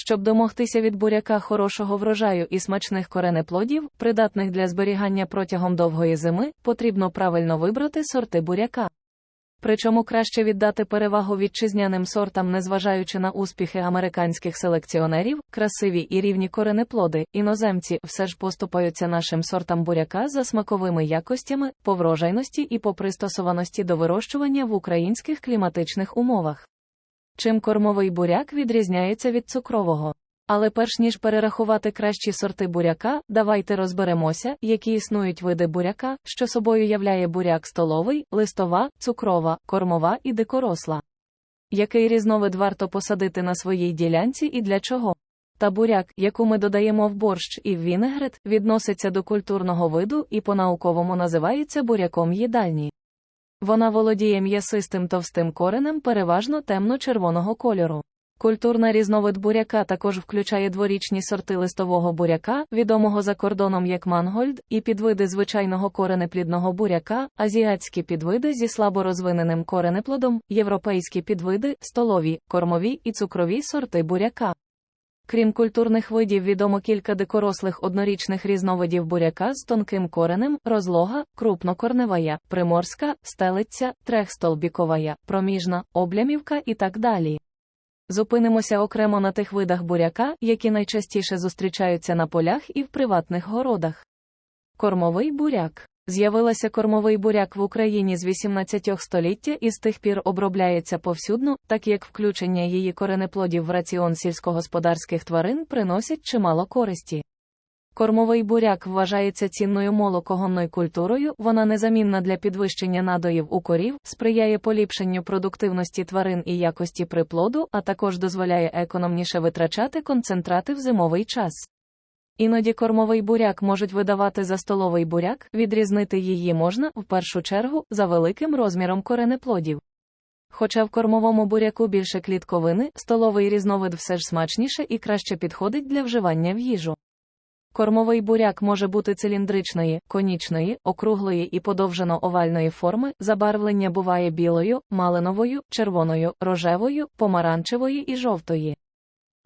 Щоб домогтися від буряка хорошого врожаю і смачних коренеплодів, придатних для зберігання протягом довгої зими, потрібно правильно вибрати сорти буряка. Причому краще віддати перевагу вітчизняним сортам, незважаючи на успіхи американських селекціонерів, красиві і рівні коренеплоди, іноземці все ж поступаються нашим сортам буряка за смаковими якостями, по врожайності і по пристосованості до вирощування в українських кліматичних умовах. Чим кормовий буряк відрізняється від цукрового. Але перш ніж перерахувати кращі сорти буряка, давайте розберемося, які існують види буряка, що собою являє буряк столовий, листова, цукрова, кормова і дикоросла. Який різновид варто посадити на своїй ділянці і для чого? Та буряк, яку ми додаємо в борщ і в вінегрет, відноситься до культурного виду і по-науковому називається буряком їдальні. Вона володіє м'ясистим товстим коренем переважно темно-червоного кольору. Культурна різновид буряка також включає дворічні сорти листового буряка, відомого за кордоном як мангольд, і підвиди звичайного коренеплідного буряка, азіатські підвиди зі слабо розвиненим коренеплодом, європейські підвиди, столові, кормові і цукрові сорти буряка. Крім культурних видів, відомо кілька дикорослих однорічних різновидів буряка з тонким коренем, розлога, крупнокорневая, приморська, стелиця, трехстолбіковая, проміжна, облямівка і так далі. Зупинимося окремо на тих видах буряка, які найчастіше зустрічаються на полях і в приватних городах. Кормовий буряк. З'явилася кормовий буряк в Україні з 18 століття і з тих пір обробляється повсюдно, так як включення її коренеплодів в раціон сільськогосподарських тварин приносять чимало користі. Кормовий буряк вважається цінною молокогонною культурою, вона незамінна для підвищення надоїв у корів, сприяє поліпшенню продуктивності тварин і якості приплоду, а також дозволяє економніше витрачати концентрати в зимовий час. Іноді кормовий буряк можуть видавати за столовий буряк, відрізнити її можна, в першу чергу, за великим розміром коренеплодів. Хоча в кормовому буряку більше клітковини, столовий різновид все ж смачніше і краще підходить для вживання в їжу. Кормовий буряк може бути циліндричної, конічної, округлої і подовжено овальної форми, забарвлення буває білою, малиновою, червоною, рожевою, помаранчевої і жовтої.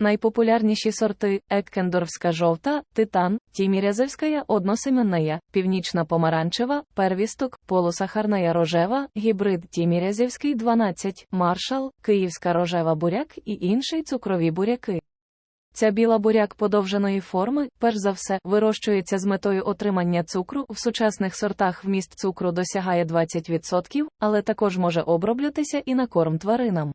Найпопулярніші сорти Еккендорфська жовта, титан, тімірязевська односеменная, північна помаранчева, первісток, полусахарная рожева, гібрид тімірязівський 12, маршал, київська рожева буряк і інший цукрові буряки. Ця біла буряк подовженої форми, перш за все, вирощується з метою отримання цукру. В сучасних сортах вміст цукру досягає 20%, але також може оброблятися і на корм тваринам.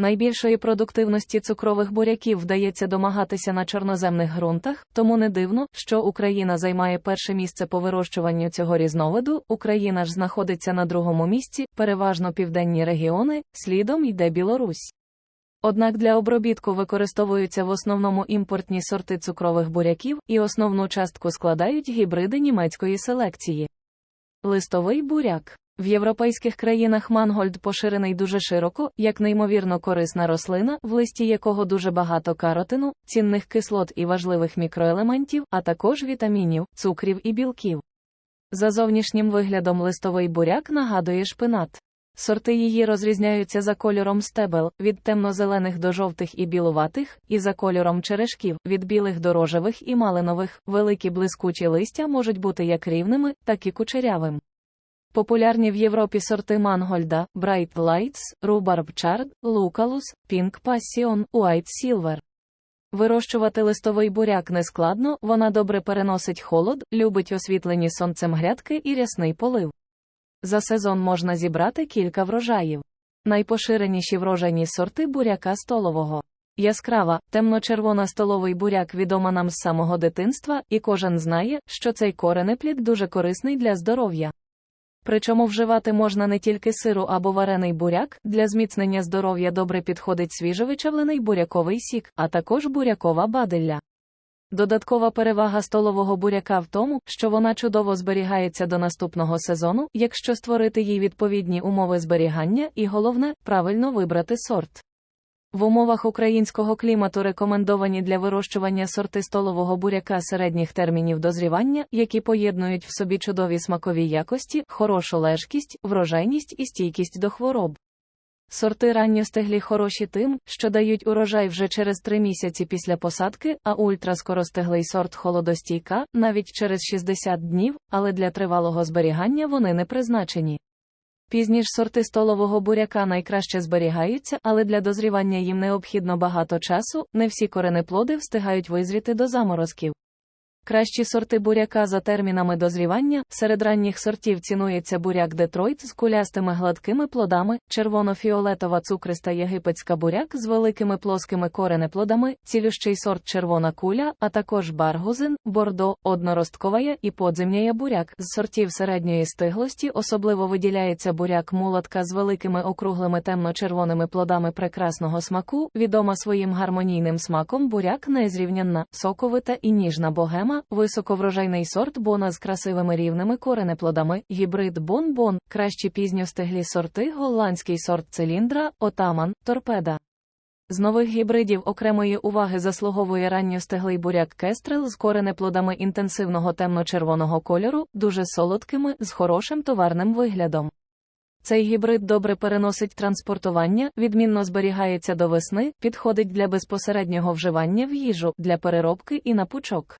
Найбільшої продуктивності цукрових буряків вдається домагатися на чорноземних ґрунтах, тому не дивно, що Україна займає перше місце по вирощуванню цього різновиду. Україна ж знаходиться на другому місці, переважно південні регіони, слідом йде Білорусь. Однак для обробітку використовуються в основному імпортні сорти цукрових буряків і основну частку складають гібриди німецької селекції. Листовий буряк. В європейських країнах мангольд поширений дуже широко, як неймовірно корисна рослина, в листі якого дуже багато каротину, цінних кислот і важливих мікроелементів, а також вітамінів, цукрів і білків. За зовнішнім виглядом листовий буряк нагадує шпинат. Сорти її розрізняються за кольором стебел, від темно-зелених до жовтих і білуватих, і за кольором черешків, від білих до рожевих і малинових. Великі блискучі листя можуть бути як рівними, так і кучерявим. Популярні в Європі сорти Мангольда, Bright Lights, Rhubarb Chard, Lucalus, Pink Passion, White Silver. Вирощувати листовий буряк не складно, вона добре переносить холод, любить освітлені сонцем грядки і рясний полив. За сезон можна зібрати кілька врожаїв. Найпоширеніші врожайні сорти буряка столового. Яскрава, темно-червона столовий буряк відома нам з самого дитинства, і кожен знає, що цей коренеплід дуже корисний для здоров'я. Причому вживати можна не тільки сиру або варений буряк, для зміцнення здоров'я добре підходить свіжовичавлений буряковий сік, а також бурякова баделля. Додаткова перевага столового буряка в тому, що вона чудово зберігається до наступного сезону, якщо створити їй відповідні умови зберігання і головне, правильно вибрати сорт. В умовах українського клімату рекомендовані для вирощування сорти столового буряка середніх термінів дозрівання, які поєднують в собі чудові смакові якості, хорошу лежкість, врожайність і стійкість до хвороб. Сорти ранньостеглі хороші тим, що дають урожай вже через три місяці після посадки, а ультраскоростеглий сорт холодостійка навіть через 60 днів, але для тривалого зберігання вони не призначені. Пізні ж сорти столового буряка найкраще зберігаються, але для дозрівання їм необхідно багато часу, не всі коренеплоди встигають визріти до заморозків. Кращі сорти буряка за термінами дозрівання, серед ранніх сортів цінується буряк Детройт з кулястими гладкими плодами, червоно-фіолетова цукриста єгипетська буряк з великими плоскими коренеплодами, цілющий сорт червона куля, а також баргузин, бордо, одноростковая і подземняя буряк. З сортів середньої стиглості особливо виділяється буряк мулатка з великими округлими темно-червоними плодами прекрасного смаку, відома своїм гармонійним смаком буряк незрівнянна, соковита і ніжна богема, високоврожайний сорт бона з красивими рівними коренеплодами, гібрид бон-бон, кращі пізньостеглі сорти, голландський сорт циліндра, отаман, торпеда. З нових гібридів окремої уваги заслуговує ранньостеглий буряк кестрел з коренеплодами інтенсивного темно-червоного кольору, дуже солодкими, з хорошим товарним виглядом. Цей гібрид добре переносить транспортування, відмінно зберігається до весни, підходить для безпосереднього вживання в їжу, для переробки і на пучок.